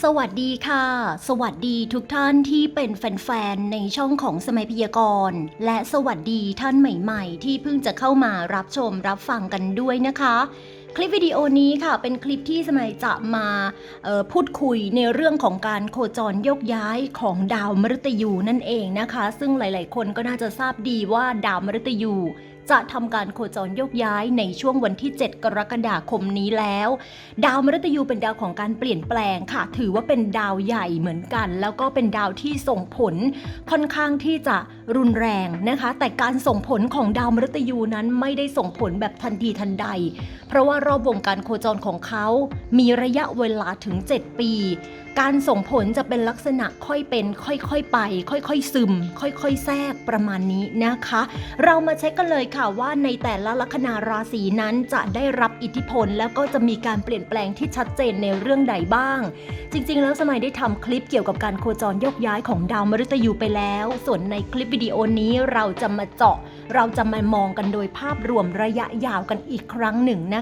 สวัสดีค่ะ สวัสดีทุกท่านที่เป็นแฟนๆ ในช่องของสมัยพยากรณ์ และสวัสดีท่านใหม่ๆ ที่เพิ่งจะเข้ามารับชมรับฟังกันด้วยนะคะ คลิปวิดีโอนี้ค่ะ เป็นคลิปที่สมัยจะมาออพูดคุยในเรื่องของการโคจรยกย้ายของดาวมฤตยูนั่นเองนะคะ ซึ่งหลายๆ คนก็น่าจะทราบดีว่าดาวมฤตยู จะทำการโคจรโยกย้ายในช่วงวันที่ 7 กรกฎาคมนี้แล้ว ดาวมฤตยูเป็นดาวของการเปลี่ยนแปลงค่ะ ถือว่าเป็นดาวใหญ่เหมือนกัน แล้วก็เป็นดาวที่ส่งผลค่อนข้างที่จะรุนแรงนะคะ แต่การส่งผลของดาวมฤตยูนั้นไม่ได้ส่งผลแบบทันทีทันใด เพราะว่ารอบวงการโคจรของเขามีระยะเวลาถึง 7 ปี การส่งผลจะเป็นลักษณะค่อยเป็นค่อยๆไป ค่อยๆซึม ค่อยๆแทรกประมาณนี้นะคะ เรามาเช็คกันเลยค่ะว่าในแต่ละลัคนาราศีนั้นจะได้รับอิทธิพล แล้วก็จะมีการเปลี่ยนแปลงที่ชัดเจนในเรื่องใดบ้าง จริงๆ แล้วสมัยได้ทำคลิปเกี่ยวกับการโคจรยกย้ายของดาวมฤตยูไปแล้ว ส่วนในคลิปวิดีโอนี้เราจะมาเจาะ เราจะมามองกันโดยภาพรวมระยะยาวกันอีกครั้งหนึ่งนะ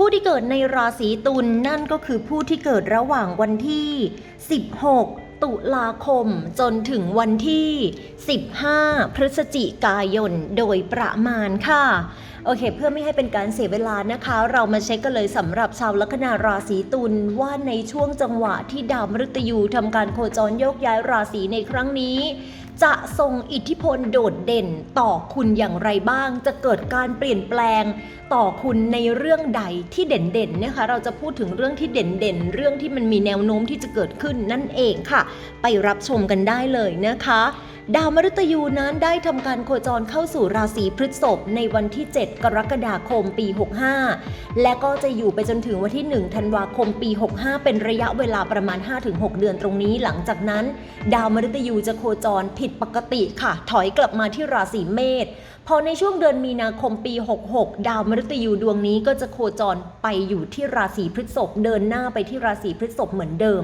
ผู้ที่เกิดในราศีตุลนั่นก็คือผู้ที่เกิดระหว่างวันที่ 16 ตุลาคม จนถึงวันที่ 15 พฤศจิกายนโดยประมาณค่ะโอเค เพื่อไม่ให้เป็นการเสียเวลานะคะ เรามาเช็คกันเลยสำหรับชาวลัคนาราศีตุลว่าในช่วงจังหวะที่ดาวมฤตยูทำการโคจรโยกย้ายราศีในครั้งนี้ จะส่งอิทธิพลโดดเด่นต่อคุณอย่างไรบ้าง จะเกิดการเปลี่ยนแปลงต่อคุณในเรื่องใดที่เด่นๆนะคะ เราจะพูดถึงเรื่องที่เด่นๆ เรื่องที่มันมีแนวโน้มที่จะเกิดขึ้นนั่นเองค่ะ ไปรับชมกันได้เลยนะคะ ดาวมฤตยูนั้นได้ทำการโคจรเข้าสู่ราศีพฤษภในวันที่ 7 กรกฎาคมปี 65 และก็จะอยู่ไปจนถึงวันที่ 1 ธันวาคมปี 65 เป็นระยะเวลาประมาณ 5-6 เดือนตรงนี้ หลังจากนั้น ดาวมฤตยูจะโคจรผิดปกติค่ะ ถอยกลับมาที่ราศีเมษพอในช่วงเดือนมีนาคมปี 66 ดาวมฤตยูดวงนี้ก็จะโคจรไปอยู่ที่ราศีพฤษภเดินหน้าไปที่ราศีพฤษภเหมือนเดิม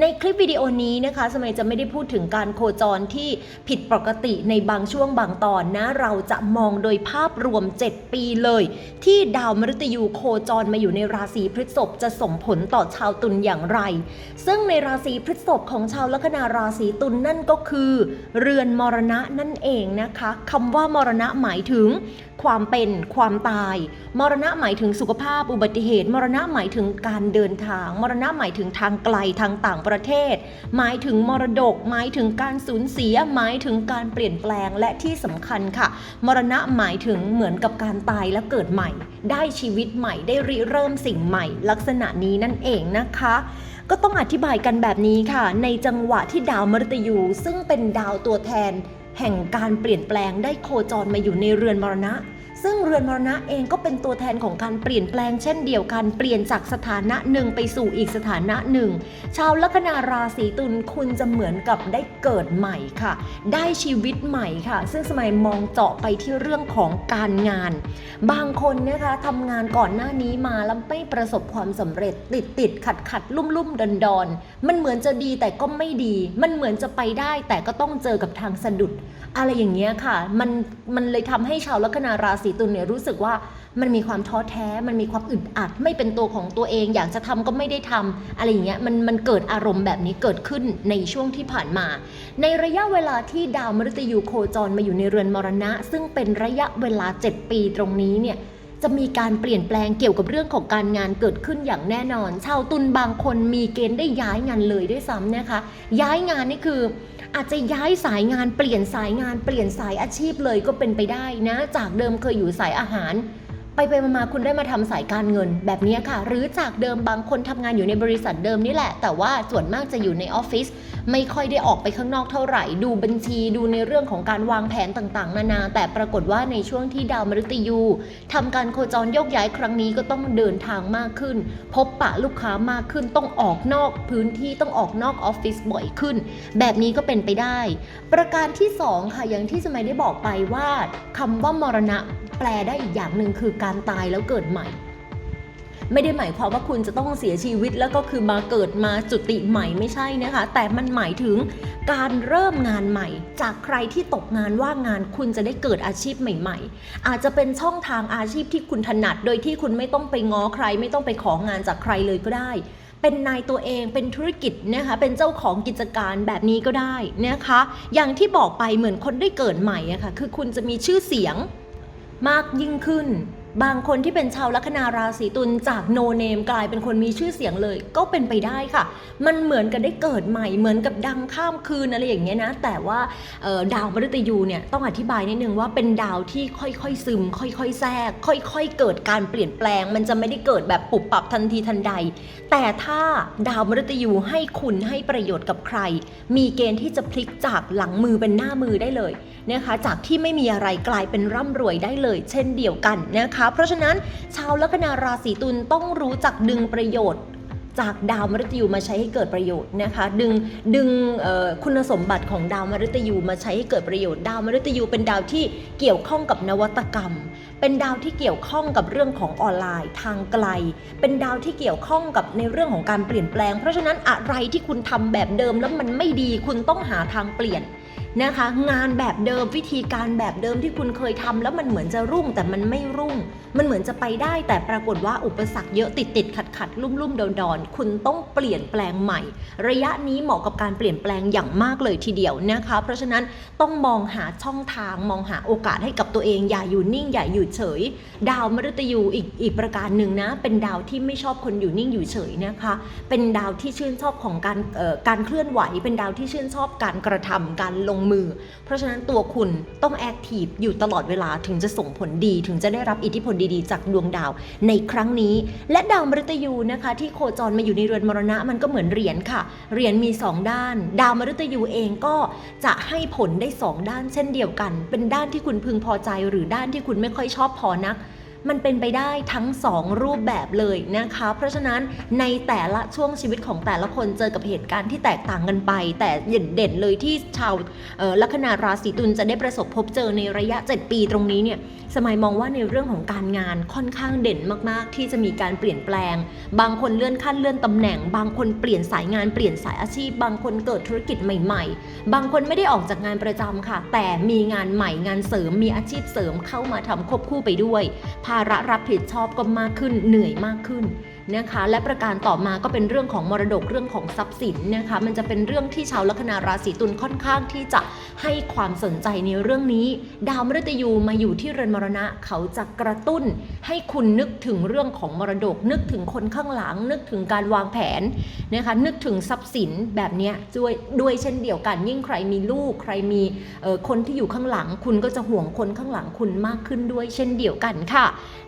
ในคลิปวิดีโอนี้นะคะสมัยจะไม่ได้พูดถึงการโคจรที่ผิดปกติในบางช่วงบางตอนนะ เราจะมองโดยภาพรวม 7 ปีเลย ที่ดาวมฤตยูโคจรมาอยู่ในราศีพฤษภจะส่งผลต่อชาวตุลอย่างไร ซึ่งในราศีพฤษภของชาวลัคนาราศีตุลนั่นก็คือ เรือนมรณะนั่นเองนะคะคำว่ามรณะหมายถึงความเป็นความตาย มรณะหมายถึงสุขภาพอุบัติเหตุ มรณะหมายถึงการเดินทาง มรณะหมายถึงทางไกลทางต่างประเทศ หมายถึงมรดก หมายถึงการสูญเสีย หมายถึงการเปลี่ยนแปลงและที่สำคัญค่ะ มรณะหมายถึงเหมือนกับการตายและเกิดใหม่ ได้ชีวิตใหม่ได้ริเริ่มสิ่งใหม่ ลักษณะนี้นั่นเองนะคะก็ต้องอธิบายกันแบบนี้ค่ะ ในจังหวะที่ดาวมฤตยู ซึ่งเป็นดาวตัวแทน แห่งการเปลี่ยนแปลงได้โคจรมาอยู่ในเรือนมรณะ ซึ่งเรือนมรณะเองก็เป็นตัวแทนของการเปลี่ยนแปลงเช่นเดียวกัน เปลี่ยนจากสถานะหนึ่งไปสู่อีกสถานะหนึ่ง ชาวลัคนาราศีตุลคุณจะเหมือนกับได้เกิดใหม่ค่ะ ได้ชีวิตใหม่ค่ะ ซึ่งสมัยมองเจาะไปที่เรื่องของการงาน บางคนนะคะทำงานก่อนหน้านี้มาแล้วไม่ประสบความสำเร็จติดติดขัดขัดลุ่มลุ่มดอนดอนมันเหมือนจะดีแต่ก็ไม่ดี มันเหมือนจะไปได้แต่ก็ต้องเจอกับทางสะดุด อะไรอย่างเงี้ยค่ะ มันมันเลยทำให้ชาวลัคนาราศีตุลเนี่ยรู้สึกว่ามันมีความท้อแท้ มันมีความอึดอัด ไม่เป็นตัวของตัวเอง อยากจะทำก็ไม่ได้ทำอะไรอย่างเงี้ยมันมันเกิดอารมณ์แบบนี้เกิดขึ้นในช่วงที่ผ่านมา ในระยะเวลาที่ดาวมฤตยูโคจรมาอยู่ในเรือนมรณะ ซึ่งเป็นระยะเวลา 7 ปีตรงนี้เนี่ยจะมีการเปลี่ยนแปลงเกี่ยวกับเรื่องของการงานเกิดขึ้นอย่างแน่นอน ชาวตุลบางคนมีเกณฑ์ได้ย้ายงานเลยด้วยซ้ำนะคะ ย้ายงานนี่คือ อาจจะย้ายสายงานเปลี่ยนสายงานเปลี่ยนสายอาชีพเลยก็เป็นไปได้นะ จากเดิมเคยอยู่สายอาหาร ไปไปมาคุณได้มาทำสายการเงินแบบนี้ค่ะ หรือจากเดิมบางคนทำงานอยู่ในบริษัทเดิมนี่แหละ แต่ว่าส่วนมากจะอยู่ในออฟฟิศไม่ค่อยได้ออกไปข้างนอกเท่าไหร่ ดูบัญชีดูในเรื่องของการวางแผนต่างๆ นานา แต่ปรากฏว่าในช่วงที่ดาวมฤตยูทำการโคจรโยกย้ายครั้งนี้ก็ต้องเดินทางมากขึ้น พบปะลูกค้ามากขึ้นต้องออกนอกพื้นที่ต้องออกนอกออฟฟิศบ่อยขึ้น แบบนี้ก็เป็นไปได้ ประการที่สองค่ะอย่างที่สมัยได้บอกไปว่าคำว่ามรณะแปลได้อีกอย่างหนึ่งคือการตายแล้วเกิดใหม่ ไม่ได้หมายความว่าคุณจะต้องเสียชีวิตแล้วก็คือมาเกิดมาจุติใหม่ไม่ใช่นะคะ แต่มันหมายถึงการเริ่มงานใหม่ จากใครที่ตกงานว่างงานคุณจะได้เกิดอาชีพใหม่ๆ อาจจะเป็นช่องทางอาชีพที่คุณถนัด โดยที่คุณไม่ต้องไปง้อใคร ไม่ต้องไปของานจากใครเลยก็ได้เป็นนายตัวเองเป็นธุรกิจนะคะเป็นเจ้าของกิจการแบบนี้ก็ได้นะคะ อย่างที่บอกไปเหมือนคนได้เกิดใหม่อะค่ะคือคุณจะมีชื่อเสียง มากยิ่งขึ้น บางคนที่เป็นชาวลัคนาราศีตุลจากโนเนมกลายเป็นคนมีชื่อเสียงเลย ก็เป็นไปได้ค่ะ มันเหมือนกับได้เกิดใหม่เหมือนกับดังข้ามคืนอะไรอย่างเงี้ยนะ แต่ว่าดาวมฤตยูเนี่ยต้องอธิบายนิดนึงว่าเป็นดาวที่ค่อยๆซึม ค่อยๆแทรก ค่อย ๆ เกิดการเปลี่ยนแปลง มันจะไม่ได้เกิดแบบปุบปับทันทีทันใด แต่ถ้าดาวมฤตยูให้คุณให้ประโยชน์กับใคร มีเกณฑ์ที่จะพลิกจากหลังมือเป็นหน้ามือได้เลยนะคะจากที่ไม่มีอะไรกลายเป็นร่ำรวยได้เลย เช่นเดียวกันนะคะเพราะฉะนั้นชาวลัคนาราศีตุลต้องรู้จักดึงประโยชน์จากดาวมฤตยูมาใช้ให้เกิดประโยชน์นะคะดึงดึงคุณสมบัติของดาวมฤตยูมาใช้ให้เกิดประโยชน์ ดาวมฤตยูเป็นดาวที่เกี่ยวข้องกับนวัตกรรม เป็นดาวที่เกี่ยวข้องกับเรื่องของออนไลน์ทางไกล เป็นดาวที่เกี่ยวข้องกับในเรื่องของการเปลี่ยนแปลง เพราะฉะนั้นอะไรที่คุณทำแบบเดิมแล้วมันไม่ดีคุณต้องหาทางเปลี่ยน นะคะ งานแบบเดิมวิธีการแบบเดิมที่คุณเคยทำแล้วมันเหมือนจะรุ่งแต่มันไม่รุ่ง มันเหมือนจะไปได้แต่ปรากฏว่าอุปสรรคเยอะติดติดขัดขัดลุ่มลุ่มดอนดอนคุณต้องเปลี่ยนแปลงใหม่ ระยะนี้เหมาะกับการเปลี่ยนแปลงอย่างมากเลยทีเดียวนะคะ เพราะฉะนั้นต้องมองหาช่องทางมองหาโอกาสให้กับตัวเองอย่าอยู่นิ่งอย่าอยู่เฉย ดาวมฤตยูอีกอีกประการหนึ่งนะ เป็นดาวที่ไม่ชอบคนอยู่นิ่งอยู่เฉยนะคะ เป็นดาวที่ชื่นชอบของการการเคลื่อนไหว เป็นดาวที่ชื่นชอบการกระทำการลงมือ เพราะฉะนั้นตัวคุณต้องแอคทีฟอยู่ตลอดเวลาถึงจะส่งผลดี ถึงจะได้รับอิทธิพลดีๆ จากดวงดาวในครั้งนี้ และดาวมฤตยูนะคะ ที่โคจรมาอยู่ในเรือนมรณะมันก็เหมือนเหรียญค่ะเหรียญมี 2 ด้าน ดาวมฤตยูเองก็จะให้ผลได้ 2 ด้านเช่นเดียวกัน เป็นด้านที่คุณพึงพอใจหรือด้านที่คุณไม่ค่อยชอบพอนัก มันเป็นไปได้ทั้ง 2 รูปแบบเลยนะคะ เพราะฉะนั้นในแต่ละช่วงชีวิตของแต่ละคนเจอกับเหตุการณ์ที่แตกต่างกันไป แต่เด่นๆเลยที่ชาวลัคนาราศีตุลจะได้ประสบพบเจอในระยะ 7 ปีตรงนี้เนี่ยสมัยมองว่าในเรื่องของการงานค่อนข้างเด่นมากๆ ที่จะมีการเปลี่ยนแปลง บางคนเลื่อนขั้นเลื่อนตำแหน่ง บางคนเปลี่ยนสายงานเปลี่ยนสายอาชีพ บางคนเกิดธุรกิจใหม่ ๆ บางคนไม่ได้ออกจากงานประจำค่ะ แต่มีงานใหม่งานเสริมมีอาชีพเสริมเข้ามาทำควบคู่ไปด้วยภาระรับผิดชอบก็มากขึ้นเหนื่อยมากขึ้น นะคะและประการต่อมาก็เป็นเรื่องของมรดกเรื่องของทรัพย์สินนะคะมันจะเป็นเรื่องที่ชาวลัคนาราศีตุลค่อนข้างที่จะให้ความสนใจในเรื่องนี้ ดาวมฤตยูมาอยู่ที่เรือนมรณะเขาจะกระตุ้น ให้คุณนึกถึงเรื่องของมรดก นึกถึงคนข้างหลัง นึกถึงการวางแผนนะคะนึกถึงทรัพย์สินแบบนี้ด้วยด้วยเช่นเดียวกัน ยิ่งใครมีลูกใครมีคนที่อยู่ข้างหลัง คุณก็จะห่วงคนข้างหลังคุณมากขึ้นด้วยเช่นเดียวกันค่ะ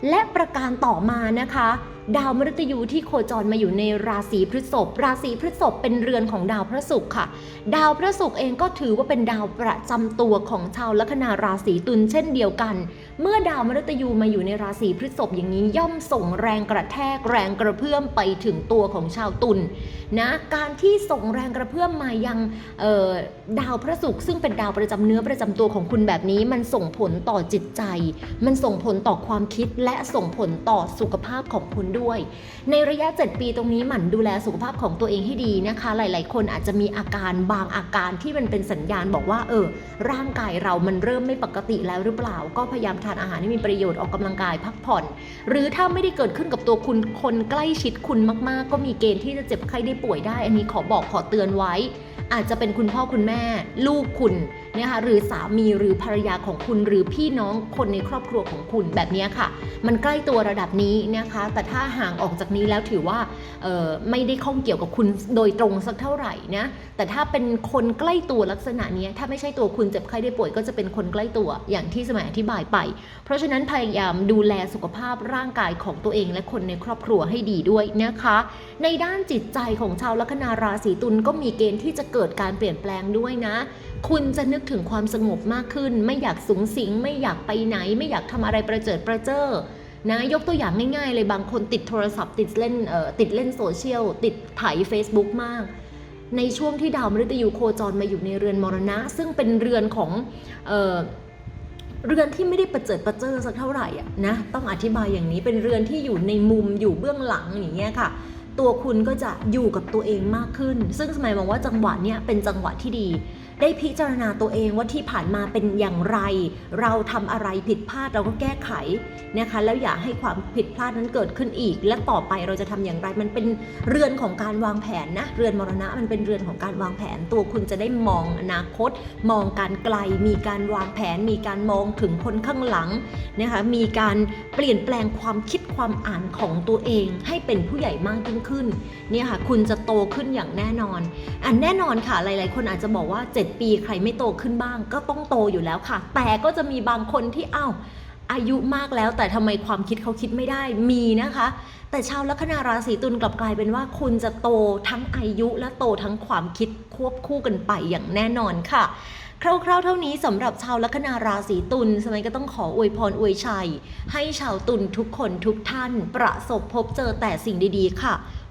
และประการต่อมานะคะดาวมฤตยูที่โคจรมาอยู่ในราศีพฤษภราศีพฤษภเป็นเรือนของดาวพระศุกร์ค่ะ ดาวพระศุกร์เองก็ถือว่าเป็นดาวประจำตัวของชาวลัคนาราศีตุลเช่นเดียวกัน เมื่อดาวมฤตยูมาอยู่ในราศีพฤษภอย่างนี้ย่อมส่งแรงกระแทกแรงกระเพื่อมไปถึงตัวของชาวตุลนะการที่ส่งแรงกระเพื่อมมายังดาวพระศุกร์ซึ่งเป็นดาวประจำเนื้อประจำตัวของคุณแบบนี้ มันส่งผลต่อจิตใจ มันส่งผลต่อความคิดและส่งผลต่อสุขภาพของคุณด้วย ในระยะ 7 ปีตรงนี้หมั่นดูแลสุขภาพของตัวเองให้ดีนะคะ หลาย ๆ คนอาจจะมีอาการบางอาการที่มันเป็นสัญญาณบอกว่าเออร่างกายเรามันเริ่มไม่ปกติแล้วหรือเปล่า ก็พยายามทานอาหารที่มีประโยชน์ออกกำลังกายพักผ่อน หรือถ้าไม่ได้เกิดขึ้นกับตัวคุณคนใกล้ชิดคุณมาก ๆ ก็มีเกณฑ์ที่จะเจ็บไข้ได้ป่วยได้ อันนี้ขอบอกขอเตือนไว้ อาจจะเป็นคุณพ่อคุณแม่ ลูกคุณ นะคะหรือสามีหรือภรรยาของคุณหรือพี่น้องคนในครอบครัวของคุณแบบนี้ค่ะ มันใกล้ตัวระดับนี้นะคะ แต่ถ้าห่างออกจากนี้แล้วถือว่าไม่ได้ข้องเกี่ยวกับคุณโดยตรงสักเท่าไหร่นะแต่ถ้าเป็นคนใกล้ตัวลักษณะนี้ถ้าไม่ใช่ตัวคุณเจ็บไข้ได้ป่วยก็จะเป็นคนใกล้ตัวอย่างที่สมัยอธิบายไป เพราะฉะนั้นพยายามดูแลสุขภาพร่างกายของตัวเองและคนในครอบครัวให้ดีด้วยนะคะ ในด้านจิตใจของชาวลัคนาราศีตุลก็มีเกณฑ์ที่จะเกิดการเปลี่ยนแปลงด้วยนะ คุณจะนึกถึงความสงบมากขึ้น ไม่อยากสูงสิง ไม่อยากไปไหน ไม่อยากทำอะไรประเจิดประเจ้อนะยกตัวอย่างง่ายๆ เลยบางคนติดโทรศัพท์ ติดเล่นเอ่อติดเล่นโซเชียล ติดถ่าย Facebook มาก ในช่วงที่ดาวมฤตยูโคจรมาอยู่ในเรือนมรณะ ซึ่งเป็นเรือนของเอ่อเรือนที่ไม่ได้ประเจิดประเจอสักเท่าไหร่อะนะต้องอธิบายอย่างนี้เป็นเรือนที่อยู่ในมุมอยู่เบื้องหลังอย่างเงี้ยค่ะ ตัวคุณก็จะอยู่กับตัวเองมากขึ้น ซึ่งสมัยมองว่าจังหวะเนี้ยเป็นจังหวะที่ดี ได้พิจารณาตัวเองว่าที่ผ่านมาเป็นอย่างไร เราทำอะไรผิดพลาดเราก็แก้ไขนะคะ แล้วอย่าให้ความผิดพลาดนั้นเกิดขึ้นอีก และต่อไปเราจะทำอย่างไร มันเป็นเรือนของการวางแผนนะ เรือนมรณะมันเป็นเรือนของการวางแผน ตัวคุณจะได้มองอนาคต มองการไกล มีการวางแผน มีการมองถึงคนข้างหลังนะคะ มีการเปลี่ยนแปลงความคิดความอ่านของตัวเองให้เป็นผู้ใหญ่มากยิ่งขึ้นเนี่ยค่ะคุณจะโตขึ้นอย่างแน่นอนอันแน่นอนค่ะหลาย ๆ คนอาจจะบอกว่า 7 ปีใครไม่โตขึ้นบ้าง ก็ต้องโตอยู่แล้วค่ะ แต่ก็จะมีบางคนที่เอ้าอายุมากแล้วแต่ทำไมความคิดเขาคิดไม่ได้มีนะคะ แต่ชาวลัคนาราศีตุลกลับกลายเป็นว่า คุณจะโตทั้งอายุและโตทั้งความคิดควบคู่กันไปอย่างแน่นอนค่ะคร่าวๆ เท่านี้สำหรับชาวลัคนาราศีตุลสมัยก็ต้องขออวยพรอวยชัย ให้ชาวตุลทุกคนทุกท่านประสบพบเจอแต่สิ่งดีๆ ค่ะ